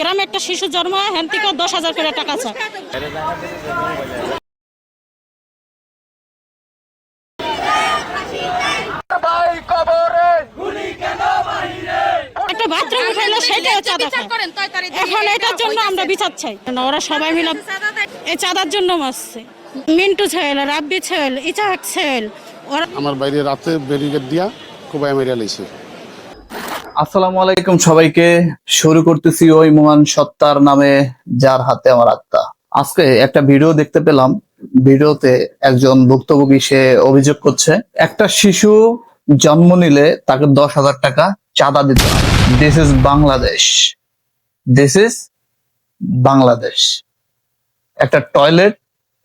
গ্রামে একটা শিশু জন্ম হয় হ্যান দশ হাজার করে টাকা চায় বাথরুম তারি এখন এটার জন্য আমরা বিচার চাই। ওরা সবাই এই চাঁদার জন্য মারছে। মিন্টু ছেল, রাব্বি ছেল ছেল, ওরা আমার বাইরে রাতে ব্যারিকেড দিয়া কোবাই মেরিয়া লইছে আসসালামু আলাইকুম সবাইকে। শুরু করতেছি ওই মহান সত্তার নামে, যার হাতে আমার আত্মা। আজকে একটা ভিডিও দেখতে পেলাম। ভিডিওতে একজন ভুক্তভোগী, সে অভিযোগ করছে, একটা শিশু জন্ম নিলে তাকে দশ হাজার টাকা চাঁদা দিতে হয়। This is Bangladesh this is Bangladesh একটা টয়লেট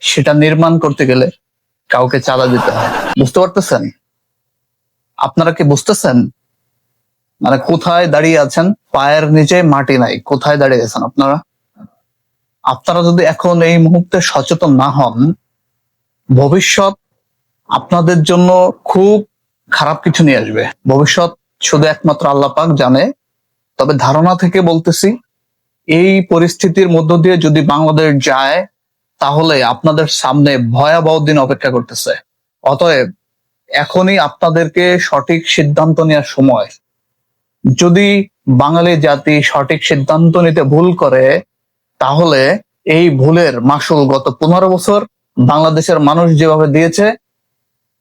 সেটা নির্মাণ করতে গেলে কাউকে চাঁদা দিতে হয়। বুঝতে পারতেছেন? আপনারা কি বুঝতেছেন? মানে কোথায় দাঁড়িয়ে আছেন? পায়ের নিচে মাটি নাই। কোথায় দাঁড়িয়ে আছেন আপনারা? আপনারা যদি এখন এই মুহূর্তে সচেতন না হন, ভবিষ্যৎ আপনাদের জন্য খুব খারাপ কিছু নিয়ে আসবে। ভবিষ্যৎ শুধু একমাত্র আল্লাহ পাক জানে। তবে ধারণা থেকে বলতেছি, এই পরিস্থিতির মধ্য দিয়ে যদি বাংলাদেশ যায়, তাহলে আপনাদের সামনে ভয়াবহ দিন অপেক্ষা করতেছে। অতএব এখনই আপনাদেরকে সঠিক সিদ্ধান্ত নেওয়ার সময়। যদি বাঙালি জাতি সঠিক সিদ্ধান্ত নিতে ভুল করে, তাহলে এই ভুলের মাসুল গত পনেরো বছর বাংলাদেশের মানুষ যেভাবে দিয়েছে,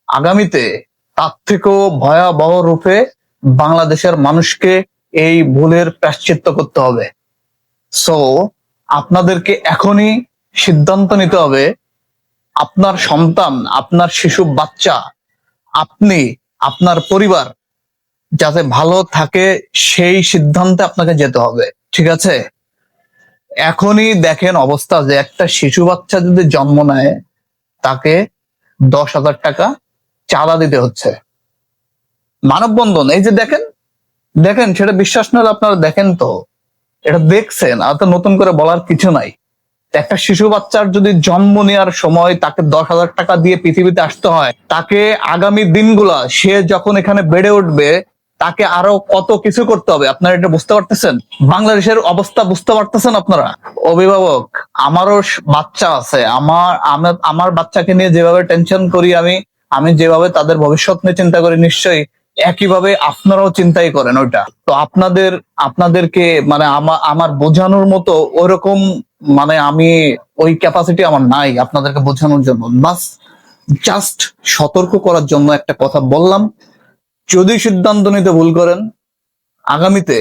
আগামীতে তার থেকেও ভয়াবহ রূপে বাংলাদেশের মানুষকে এই ভুলের প্রাশ্চিত্য করতে হবে। সো আপনাদেরকে এখনই সিদ্ধান্ত নিতে হবে, আপনার সন্তান, আপনার শিশু বাচ্চা, আপনি, আপনার পরিবার যাতে ভালো থাকে সেই সিদ্ধান্তে আপনাকে যেতে হবে, ঠিক আছে? এখনই দেখেন অবস্থা যে একটা শিশু বাচ্চা যদি জন্ম নেয়, তাকে দশ হাজার টাকা চাঁদা দিতে হচ্ছে। মানববন্ধন, এই যে দেখেন দেখেন, সেটা বিশ্বাস না আপনারা দেখেন তো। এটা দেখছেন, আর তো নতুন করে বলার কিছু নাই। একটা শিশু বাচ্চার যদি জন্ম নেওয়ার সময় তাকে দশ হাজার টাকা দিয়ে পৃথিবীতে আসতে হয়, তাকে আগামী দিনগুলা সে যখন এখানে বেড়ে উঠবে তাকে আরও কত কিছু করতে হবে? আপনারা এটা বুঝতে পারতেছেন? বাংলাদেশের অবস্থা বুঝতে পারতেছেন আপনারা? অভিভাবক, আমারও বাচ্চা আছে। আমার আমার বাচ্চাকে নিয়ে যেভাবে টেনশন করি আমি আমি যেভাবে তাদের ভবিষ্যৎ নিয়ে চিন্তা করি, নিশ্চয়ই একইভাবে আপনারাও চিন্তাই করেন ওইটা। তো আপনাদের, আপনাদেরকে মানে আমার আমার বোঝানোর মতো ওরকম মানে আমি ওই ক্যাপাসিটি আমার নাই আপনাদেরকে বোঝানোর জন্য। বাস জাস্ট সতর্ক করার জন্য একটা কথা বললাম। যদি সিদ্ধান্ত নিতে ভুল করেন, আগামীতে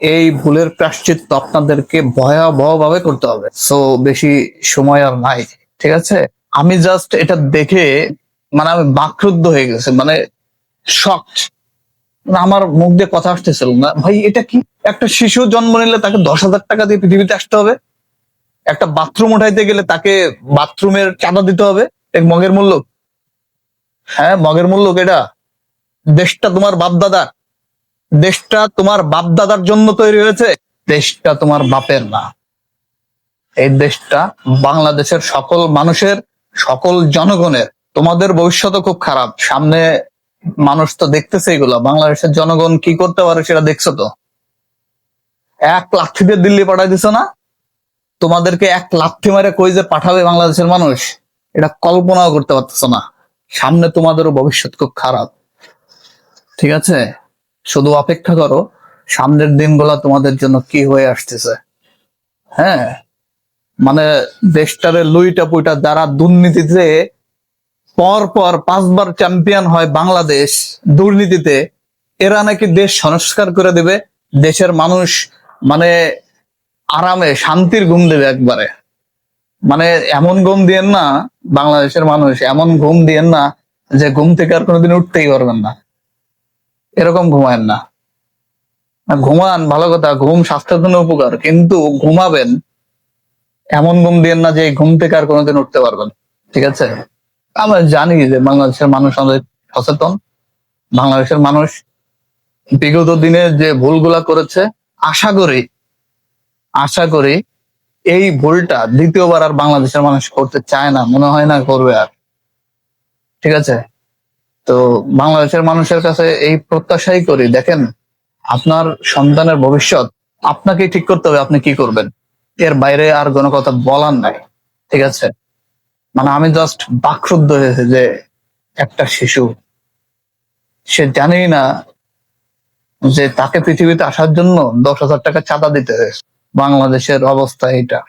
এই ভুলের প্রাশ্চিত্য আপনাদেরকে ভয়াবহ ভাবে করতে হবে। সো বেশি সময় আর নাই, ঠিক আছে? আমি জাস্ট এটা দেখে মানে আমি বাকরুদ্ধ হয়ে গেছে মানে শকড আমার মুখ দিয়ে কথা আসতেছিল না। ভাই, এটা কি? একটা শিশু জন্ম নিলে তাকে দশ হাজার টাকা দিয়ে পৃথিবীতে আসতে হবে? একটা বাথরুম উঠাইতে গেলে তাকে বাথরুমের চাঁদা দিতে হবে? এক মগের মূল্য? হ্যাঁ মগের মূল্য এটা। দেশটা তোমার বাপদাদার দেশটা তোমার বাপদাদার জন্য তৈরি হয়েছে, দেশটা তোমার বাপের না। এই দেশটা বাংলাদেশের সকল মানুষের, সকল জনগণের। তোমাদের ভবিষ্যৎ খুব খারাপ। সামনে মানুষ তো দেখতেছে এগুলো। বাংলাদেশের জনগণ কি করতে পারে সেটা দেখছ তো? এক লাঠি দিয়ে দিল্লি পাঠাই দিছো না? তোমাদেরকে এক লাথি মারে কই যে পাঠাবে বাংলাদেশের মানুষ? এটা কল্পনাও করতে পারতেছো না। সামনে তোমাদেরও ভবিষ্যৎ খুব খারাপ। ঠিক আছে? শুধু অপেক্ষা করো, সামনের দিনগুলা তোমাদের জন্য কি হয়ে আসতেছে। হ্যাঁ? মানে দেশটারে লুইটা পুইটা যারা দুর্নীতিতে পর পর পাঁচবার চ্যাম্পিয়ন হয় বাংলাদেশ দুর্নীতিতে, এরা নাকি দেশ সংস্কার করে দেবে, দেশের মানুষ মানে আরামে শান্তির ঘুম দেবে একবারে। মানে এমন ঘুম দিয়েন না, বাংলাদেশের মানুষ এমন ঘুম দিয়েন না যে ঘুম থেকে আর কোনোদিন উঠতেই পারবেন না। এরকম ঘুমায়েন না। ঘুমান, ভালো কথা, ঘুম স্বাস্থ্যের জন্য উপকার, কিন্তু ঘুমাবেন, এমন ঘুম দিয়েন না যে ঘুম থেকে আর কোনোদিন উঠতে পারবেন, ঠিক আছে? আমরা জানি যে বাংলাদেশের মানুষ আমাদের সচেতন, বাংলাদেশের মানুষ বিগত দিনে যে ভুলগুলা করেছে, আশা করি আশা করি এই ভুলটা দ্বিতীয়বার আর বাংলাদেশের মানুষ করতে চায় না, মনে হয় না করবে আর, ঠিক আছে? তো বাংলাদেশের মানুষের কাছে এই প্রত্যাশাই করি, দেখেন আপনার সন্তানের ভবিষ্যৎ আপনাকে ঠিক করতে হবে আপনি কি করবেন। এর বাইরে আর কোনো কথা বলার নাই, ঠিক আছে? মানে আমি জাস্ট বাকরুদ্ধ হয়েছে যে একটা শিশু, সে জানেই না যে তাকে পৃথিবীতে আসার জন্য দশ হাজার টাকা চাঁদা দিতে হয়েছে। বাংলাদেশের অবস্থা এটা